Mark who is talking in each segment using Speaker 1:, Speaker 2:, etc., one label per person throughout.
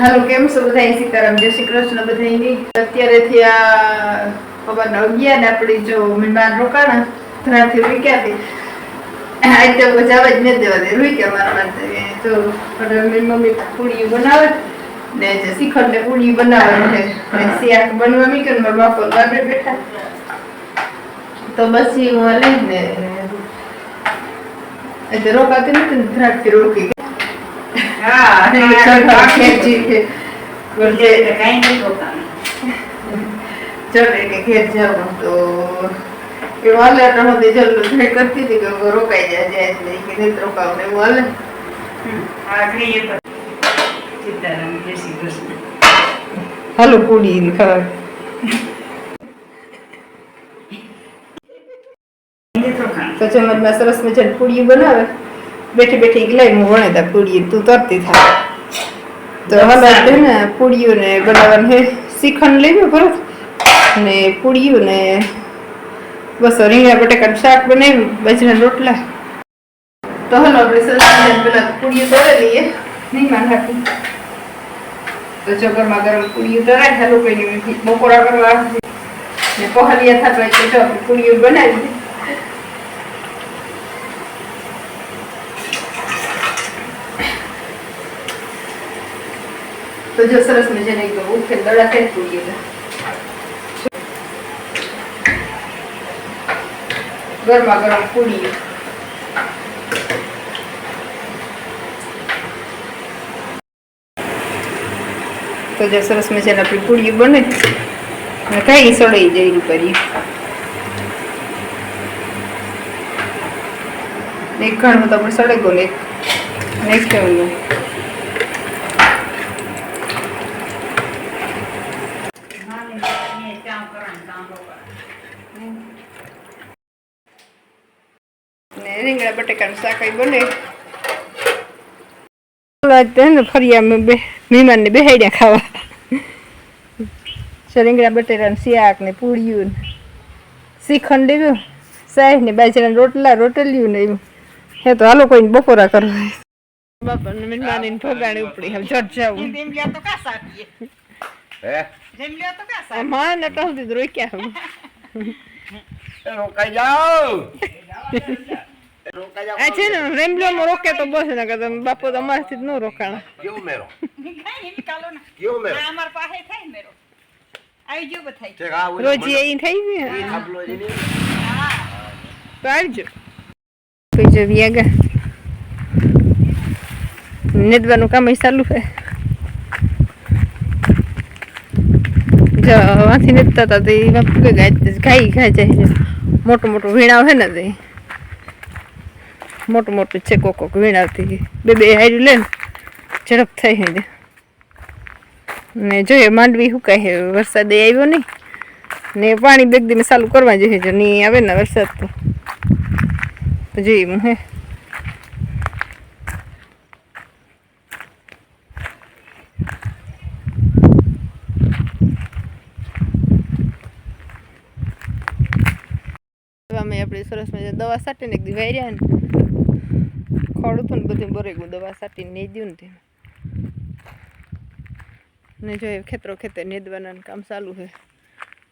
Speaker 1: હાલો, કેમ છો બધા? સીતારામ, જય શ્રી કૃષ્ણ બધાની અત્યારે આ ખબર અગિયાર આપણે જો મહેમાન રોકાણા, ધરાથી રૂક્યા હતી આજ તો જવા જ ન દેવા દે રૂક્યા મારા માટે તો મમ્મી પૂડી બનાવે ને જે શિખર ને પૂડી બનાવે ને શિયાક બનવા મીકન મારા બાપો ગાડે બેઠા. તો બસ એ હું લઈને એટલે રોકાતી નથી ધરાકથી રોકી ગઈ.
Speaker 2: પુડી
Speaker 1: ખેંચી કે જાવ તો વાલે હું ને.
Speaker 2: હા,
Speaker 1: ચમચમાં સરસ મજાની પૂડી બનાવે બેઠી બેઠી ગલાઈ હું વણે તા પૂડી તું તરતી થાય. તો હાલો છે ને પૂડીઓ ને બનાવવાનું હે શ્રીખંડ લેવું પરત ને પૂડીઓ ને બસ રીંગણા બટાકાનું શાક બનાવ્યું બાજરાના રોટલા. તો હલો આપણે સરસ પેલા પૂડીઓ તરે લઈએ. નહીં માન રાખી તો જો ગરમા ગરમ પૂડીઓ તરાય હાલો કઈ બપોરા કરવા ને પહાલિયા થતા તો જો પૂડીઓ બનાવી. તો જો સરસ મજાને એકદમ ઉખેલ દડા થઈ પૂરી ગરમા ગરમ પૂરી તો જો સરસ મજાની આપણી પૂરી બને અને કઈ સડાઈ જાય કરીએ એક ઘણું તો આપણે સળગો ને એક નેક્સ્ટ ને રીંગણા બટાકાનું શાક બને ને ફરિયામાં બે મહેમાનને બેહાડ્યા ખાવા. રીંગણા બટેટાનું શાક ને પૂળિયું ને શ્રીખંડ લેવું સાહેબ ને બાજરાના રોટલા રોટલિયું ને એવું હે તો હાલો કોઈ બપોરા કરવા. બાપા ને મહેમાન ઉપડી હવે જટ જાવું.
Speaker 2: તો
Speaker 3: હે?
Speaker 2: લ્યો તો કાં સાટીએ?
Speaker 1: માં ને કહું દીધું રોક્યા
Speaker 3: રોકાઈ જાઓ
Speaker 1: આ છે ને રેમ્બલોમાં રોકે તો બસ ને કદમ બાપુ તો અમારાથી જ ન રોકાણા
Speaker 3: કેવું મેરો. કેવું મેરો
Speaker 2: આ અમારા પાસે થાય મેરો. આવી ગયો
Speaker 3: ઓલી
Speaker 1: રોજી અહીં થઈ
Speaker 3: મંડપ-
Speaker 1: ગયું
Speaker 3: ઈ થાંભલો છે ને?
Speaker 2: હા.
Speaker 1: તો આવજો કોઈ જો વ્યાગા નેદવાનું કામ ય ચાલુ છે જો વાંથી નેદતા હતા તો એમાં ફૂગે ગાય ગાય ગાય જાય છે. મોટું મોટું વીણાવ છે ને તે. મોટું મોટું છે કોક કોક વીણાવતી. બે બે હાર્યું લે ને, ઝડપ થઈ છે ને. જોઈએ, માંડવી હુકાય છે વરસાદ એ આવ્યો નહીં. ને પાણી બેગ દિને ચાલુ કરવા જોઈએ. જો નહીં આવે ને વરસાદ તો. તો જોઈએ હું હે. આપણે સરસ મજા દવા સાટીને એક વાર્યા ને ખોડું હતું ને બધું બરે ગયું, દવા સાટીને નહીં દઉં ને તે ને જો એ ખેતરો ખેતર નેદવાના ને કામ ચાલુ છે.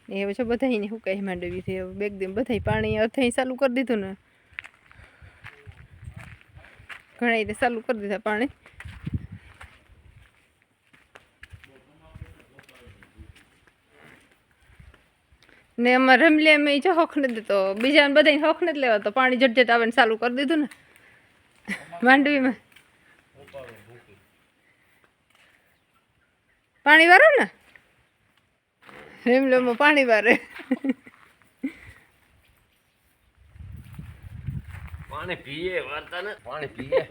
Speaker 1: ને હવે છે બધા એને હુકાઈ માંડવી છે, હવે બેગ દિન બધા પાણી અથઈ ચાલુ કરી દીધું ને. ઘણા ચાલુ કરી દીધા પાણી. ને અમારે રમલે અમે જો હોખ નથી તો બીજા બધા હોખ નથી લેવા તો પાણી જટ આવે ને ચાલુ કરી દીધું ને. માંડવીમાં. પાણી વારો ને? રેમલોમાં પાણી વારે.
Speaker 3: પાણી પીએ વાર્તા ને પાણી પીએ.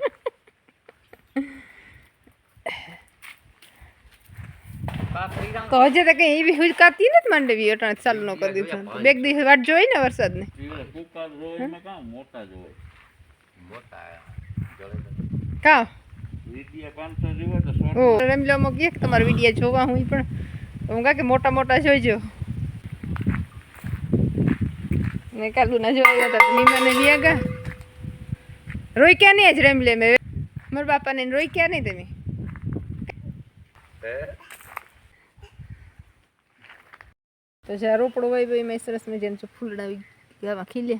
Speaker 1: તો હજે તો કઈ એવી હુજકાતી નથી માંડવી અટાણે ચાલુ ન કરી દીધું. બેગ દિવસ વાટ જોઈ ને વરસાદને.
Speaker 4: કુકર જોઈને કાં? મોટા જોવે
Speaker 3: મોટા જળે તો.
Speaker 1: કા
Speaker 4: વીડિયો પાંચસો જોવે તો સો
Speaker 1: ઓ રેમલોમાં કે તમારા વીડિયો જોવા હું ઈ પણ હું કહા કે મોટા મોટા જોઈજો. ને કાલુ ના જોયા હતા તો નીમાને વ્યા ગા રોઈ ક્યાં નહીં આજ રેમલે મેં. મારા બાપાને રોઈ ક્યાં નહીં તમે
Speaker 3: હે
Speaker 1: તો જ્યાં રોપડો વાવ્યો એમાં સરસ મજાનું ફૂલડા ગામાં ખીલે